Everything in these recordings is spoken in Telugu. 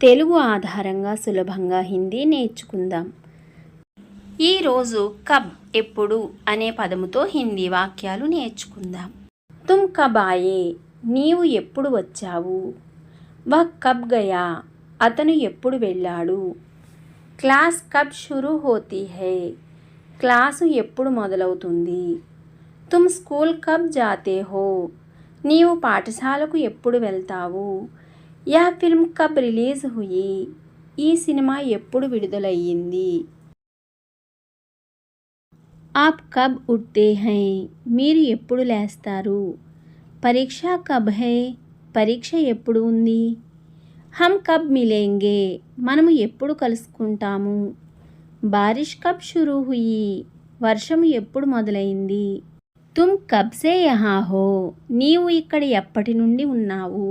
తెలుగు ఆధారంగా సులభంగా హిందీ నేర్చుకుందాం. ఈరోజు కబ్ ఎప్పుడు అనే పదముతో హిందీ వాక్యాలు నేర్చుకుందాం. తుమ్ కబ్ ఆయే నీవు ఎప్పుడు వచ్చావు? వ కబ్ గయా అతను ఎప్పుడు వెళ్ళాడు? క్లాస్ కబ్ షురూ హోతీ హై క్లాసు ఎప్పుడు మొదలవుతుంది? తుమ్ స్కూల్ కబ్ జాతే హో నీవు పాఠశాలకు ఎప్పుడు వెళ్తావు? యా ఫిల్మ్ కబ్ రిలీజ్ హుయి. ఈ సినిమా ఎప్పుడు విడుదలయ్యింది? ఆప్ కబ్ ఉట్తే హై మీరు ఎప్పుడు లేస్తారు? పరీక్ష కబ్ హై పరీక్ష ఎప్పుడు ఉంది? హమ్ కబ్ మిలేంగే మనము ఎప్పుడు కలుసుకుంటాము? బారిష్ కబ్ షురూ హుయి వర్షం ఎప్పుడు మొదలైంది? తుమ్ కబ్సే యహా హో నీవు ఇక్కడ ఎప్పటి నుండి ఉన్నావు?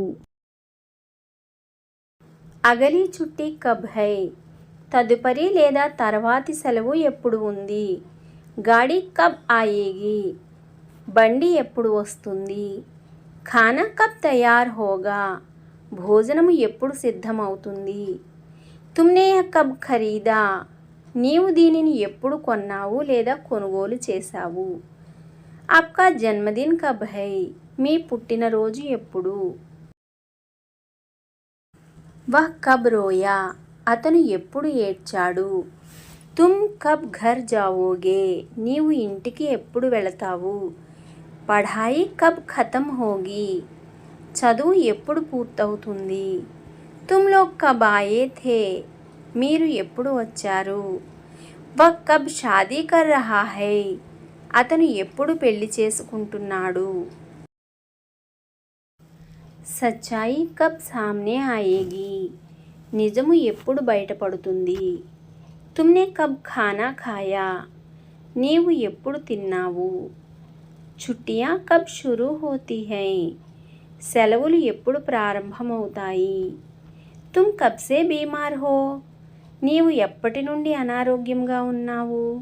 అగలి చుట్టి కబ్ హై. తదుపరి లేదా తర్వాతి సెలవు ఎప్పుడు ఉంది? గాడి కబ్ ఆయేగి బండి ఎప్పుడు వస్తుంది? ఖానా కబ్ తయార్ హోగా. భోజనము ఎప్పుడు సిద్ధమవుతుంది? తుమ్నే కబ్ ఖరీదా. నీవు దీనిని ఎప్పుడు కొన్నావు లేదా కొనుగోలు చేశావు? ఆప్కా జన్మదిన్ కబ్ హై. మీ పుట్టినరోజు ఎప్పుడు? వహ్ కబ్ రోయా అతను ఎప్పుడు ఏడ్చాడు? తుమ్ కబ్ ఘర్ జావోగే నీవు ఇంటికి ఎప్పుడు వెళతావు? పఢాయి కబ్ ఖతం హోగి చదువు ఎప్పుడు పూర్తవుతుంది? తుమ్లో కబ్ ఆయే థే మీరు ఎప్పుడు వచ్చారు? వహ్ కబ్ షాదీ కర్ రహా హై అతను ఎప్పుడు పెళ్ళి చేసుకుంటున్నాడు? సచ్చాయి కబ్ సామ్నే ఆయేగి. నిజము ఎప్పుడు బయటపడుతుంది? తుమ్నే కబ్ ఖానా ఖాయా. నీవు ఎప్పుడు తిన్నావు? చుట్టియా కబ్ షురూ హోతీ హై. సెలవులు ఎప్పుడు ప్రారంభమవుతాయి? తుమ్ కబ్సే బీమార్ హో? నీవు ఎప్పటి నుండి అనారోగ్యంగా ఉన్నావు?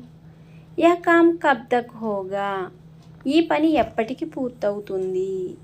యా కామ్ కబ్ తక్ హోగా. ఈ పని ఎప్పటికి పూర్తవుతుంది?